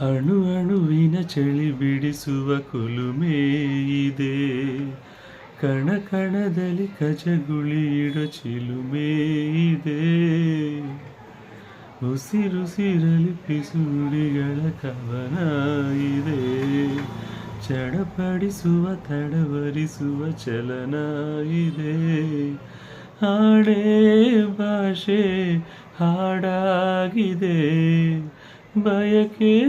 ಅಣು ಅಣುವಿನ ಚಳಿ ಬಿಡಿಸುವ ಕುಲುಮೆ ಇದೆ. ಕಣ ಕಣದಲ್ಲಿ ಇಡ ಚಿಲುಮೆ ಇದೆ. ಉಸಿರುಸಿರಲಿ ಪಿಸುಡಿಗಳ ಕವನ ಇದೆ. ಚಡಪಡಿಸುವ, ತಡವರಿಸುವ ಚಲನ ಇದೆ. ಹಾಡೇ ಭಾಷೆ ಹಾಡಾಗಿದೆ. ಬಯಕೆ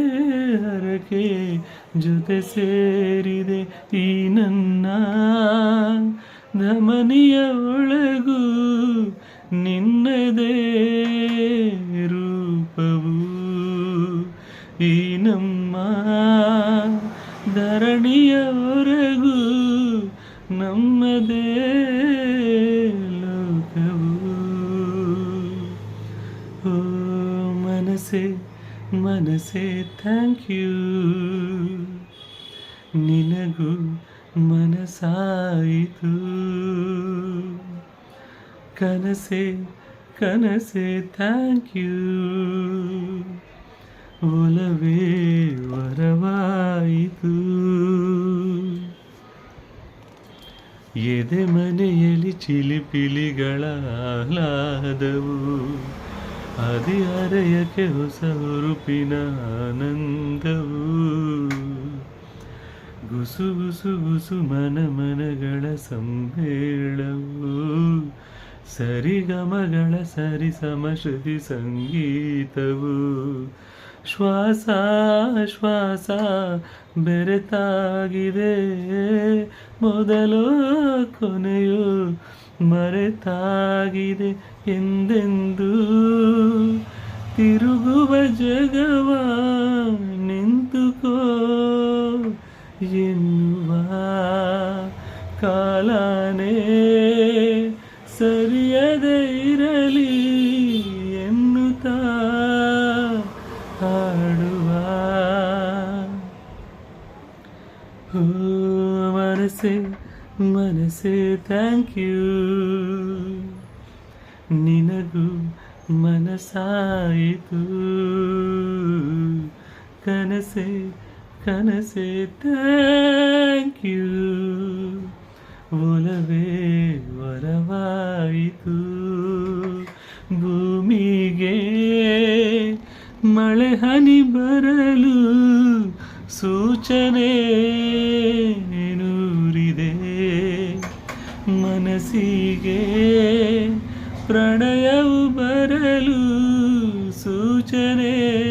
ಹರಕೆ ಜೊತೆ ಸೇರಿದೆ ಈ ನನ್ನ ಧಮನಿಯ ಒಳಗೂ ನಿನ್ನದೇ ರೂಪವು. ಈ ನಮ್ಮ ಧರಣಿಯ ಹೊರಗು ನಮ್ಮದೇ ಲೋಕವು. ಓ ಮನಸ್ಸೇ ಮನಸ್ಸೇ ಥ್ಯಾಂಕ್ ಯು ನಿನಗೂ ಮನಸಾಯಿತು ಕನಸೆ ಕನಸೆ ಥ್ಯಾಂಕ್ ಯು ಒಲವೇ, ವರವಾಯಿತು. ಎದೆ ಮನೆಯಲ್ಲಿ ಚಿಲಿಪಿಲಿಗಳ ಆಹ್ಲಾದವು ಹದಿಹರೆಯಕ್ಕೆ ಹೊಸ ಹುರುಪಿನ ಆನಂದವು. ಗುಸು ಗುಸು ಗುಸು ಮನ ಮನಗಳ ಸಮ್ಮೇಳವು. ಸರಿಗಮಗಳ ಸರಿ ಸಮಶ್ರುತಿ ಸಂಗೀತವು. ಶ್ವಾಸ ಶ್ವಾಸ ಬೆರೆತಾಗಿದೆ. ಮೊದಲು ಕೊನೆಯು ಮರೆತಾಗಿದೆ ಎಂದೆಂದು. ತಿರುಗುವ ಜಗವ ನಿಂತುಕೋ ಎನ್ನುವ ಕಾಲನೇ ಸರಿಯದೇ ಇರಲಿ. ಹಾಡುವ ಓ ಮನಸ್ಸೆ ಮನಸ್ಸೆ ಥ್ಯಾಂಕ್ ಯು ನಿನಗೂ ಮನಸ್ಸಾಯಿತು ಕನಸೆ ಕನಸೆ ಥ್ಯಾಂಕ್ ಯು ಒಲವೇ ಮಳೆ ಹನಿ ಬರಲು ಸೂಚನೆ ನೂರಿದೆ. ಮನಸ್ಸಿಗೆ ಪ್ರಣಯವು ಬರಲು ಸೂಚನೆ